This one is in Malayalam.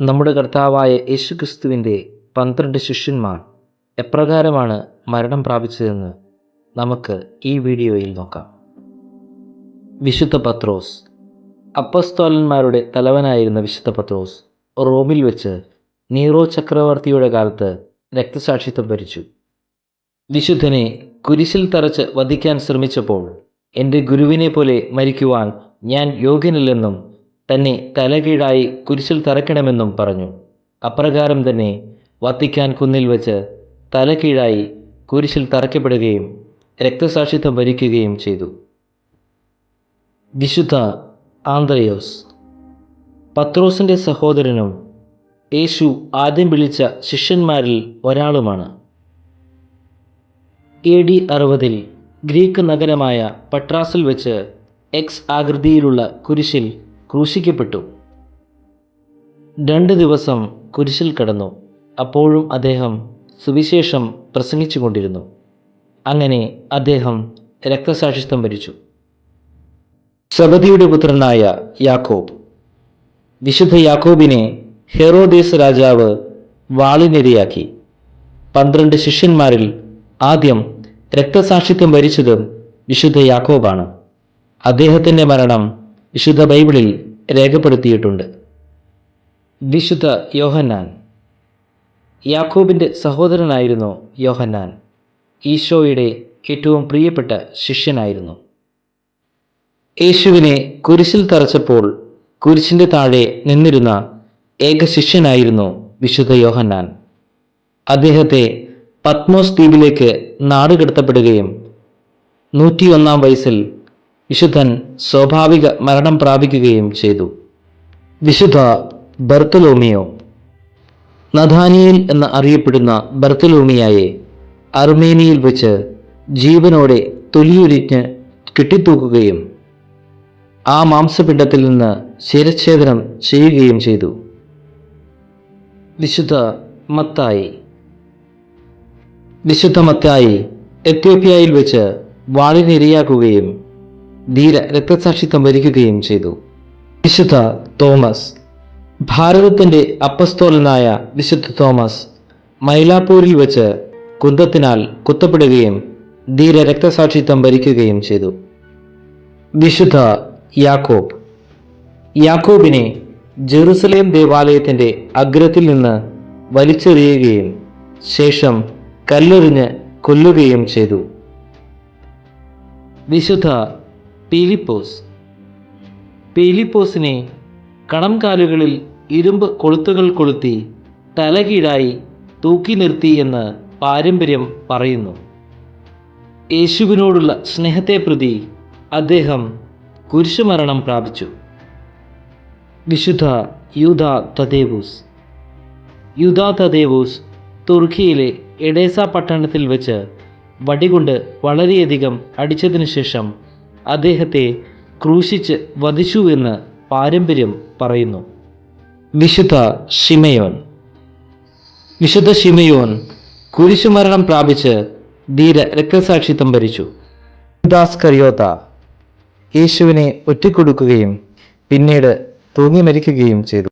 നമ്മുടെ കർത്താവായ യേശുക്രിസ്തുവിന്റെ പന്ത്രണ്ട് ശിഷ്യന്മാർ എപ്രകാരമാണ് മരണം പ്രാപിച്ചതെന്ന് നമുക്ക് ഈ വീഡിയോയിൽ നോക്കാം. വിശുദ്ധ പത്രോസ് അപ്പസ്തോലന്മാരുടെ തലവനായിരുന്ന വിശുദ്ധ പത്രോസ് റോമിൽ വെച്ച് നീറോ ചക്രവർത്തിയുടെ കാലത്ത് രക്തസാക്ഷിത്വം ഭരിച്ചു വിശുദ്ധനെ കുരിശിൽ തറച്ച് വധിക്കാൻ ശ്രമിച്ചപ്പോൾ എന്റെ ഗുരുവിനെ പോലെ മരിക്കുവാൻ ഞാൻ യോഗ്യനല്ലെന്നും തന്നെ തലകീഴായി കുരിശിൽ തറയ്ക്കണമെന്നും പറഞ്ഞു. അപ്രകാരം തന്നെ വത്തിക്കാൻ കുന്നിൽ വച്ച് തലകീഴായി കുരിശിൽ തറയ്ക്കപ്പെടുകയും രക്തസാക്ഷിത്വം ഭരിക്കുകയും ചെയ്തു. വിശുദ്ധ ആന്ത്രയോസ്. പത്രോസിന്റെ സഹോദരനും യേശു ആദ്യം വിളിച്ച ശിഷ്യന്മാരിൽ ഒരാളുമാണ്. എ ഡി അറുപതിൽ ഗ്രീക്ക് നഗരമായ പട്രാസിൽ വെച്ച് എക്സ് ആകൃതിയിലുള്ള കുരിശിൽ ക്രൂശിക്കപ്പെട്ടു. രണ്ട് ദിവസം കുരിശിൽ കടന്നു. അപ്പോഴും അദ്ദേഹം സുവിശേഷം പ്രസംഗിച്ചുകൊണ്ടിരുന്നു. അങ്ങനെ അദ്ദേഹം രക്തസാക്ഷിത്വം ഭരിച്ചു സബദിയുടെ പുത്രനായ യാക്കോബ്. വിശുദ്ധ യാക്കോബിനെ ഹെറോദേസ് രാജാവ് വാളിനിരയാക്കി. പന്ത്രണ്ട് ശിഷ്യന്മാരിൽ ആദ്യം രക്തസാക്ഷിത്വം ഭരിച്ചതും വിശുദ്ധ യാക്കോബാണ്. അദ്ദേഹത്തിന്റെ മരണം വിശുദ്ധ ബൈബിളിൽ രേഖപ്പെടുത്തിയിട്ടുണ്ട്. വിശുദ്ധ യോഹന്നാൻ. യാക്കോബിന്റെ സഹോദരനായിരുന്നു യോഹന്നാൻ. ഈശോയുടെ ഏറ്റവും പ്രിയപ്പെട്ട ശിഷ്യനായിരുന്നു. യേശുവിനെ കുരിശിൽ തറച്ചപ്പോൾ കുരിശിന്റെ താഴെ നിന്നിരുന്ന ഏക ശിഷ്യനായിരുന്നു വിശുദ്ധ യോഹന്നാൻ. അദ്ദേഹത്തെ പത്മോസ് ദ്വീപിലേക്ക് നാടുകടത്തപ്പെടുകയും നൂറ്റിയൊന്നാം വയസ്സിൽ വിശുദ്ധൻ സ്വാഭാവിക മരണം പ്രാപിക്കുകയും ചെയ്തു. വിശുദ്ധ ബർത്തലോമിയോ. നഥാനിയേൽ എന്ന് അറിയപ്പെടുന്ന ബർത്തലോമിയായെ അർമേനിയയിൽ വെച്ച് ജീവനോടെ തൊലിയുരിഞ്ഞ് കെട്ടിത്തൂക്കുകയും ആ മാംസപിണ്ഡത്തിൽ നിന്ന് ശിരച്ഛേദനം ചെയ്യുകയും ചെയ്തു. വിശുദ്ധ മത്തായി. വിശുദ്ധ മത്തായി എത്യോപ്യയിൽ വെച്ച് വാളിനിരയാക്കുകയും ധീര രക്തസാക്ഷിത്വം വരിക്കുകയും ചെയ്തു. വിശുദ്ധ തോമസ്. ഭാരതത്തിന്റെ അപ്പസ്തോലനായ വിശുദ്ധ തോമസ് മൈലാപ്പൂരിൽ വെച്ച് കുന്തത്തിനാൽ കുത്തപ്പെടുകയും ധീര രക്തസാക്ഷിത്വം ഭരിക്കുകയും ചെയ്തു. വിശുദ്ധ യാക്കോബ്. യാക്കോബിനെ ജെറുസലേം ദേവാലയത്തിന്റെ അഗ്രത്തിൽ നിന്ന് വലിച്ചെറിയുകയും ശേഷം കല്ലെറിഞ്ഞ് കൊല്ലുകയും ചെയ്തു. വിശുദ്ധ പീലിപ്പോസ്. പീലിപ്പോസിനെ കണംകാലുകളിൽ ഇരുമ്പ് കൊളുത്തുകൾ കൊളുത്തി തലകീഴായി തൂക്കി നിർത്തി എന്ന് പാരമ്പര്യം പറയുന്നു. യേശുവിനോടുള്ള സ്നേഹത്തെ പ്രതി അദ്ദേഹം കുരിശുമരണം പ്രാപിച്ചു. വിശുദ്ധ യൂത തദേവൂസ്. യൂത തദേവൂസ് തുർക്കിയിലെ എഡേസ പട്ടണത്തിൽ വെച്ച് വടികൊണ്ട് വളരെയധികം അടിച്ചതിനു ശേഷം അദ്ദേഹത്തെ ക്രൂശിച്ച് വധിച്ചു എന്ന് പാരമ്പര്യം പറയുന്നു. വിശുദ്ധ ഷിമയോൻ വിശുദ്ധ ഷിമയോൻ കുരിശുമരണം പ്രാപിച്ച് ധീര രക്തസാക്ഷിത്വം ഭരിച്ചു ദാസ് കറിയോത്ത യേശുവിനെ ഒറ്റക്കൊടുക്കുകയും പിന്നീട് തൂങ്ങി മരിക്കുകയും ചെയ്തു.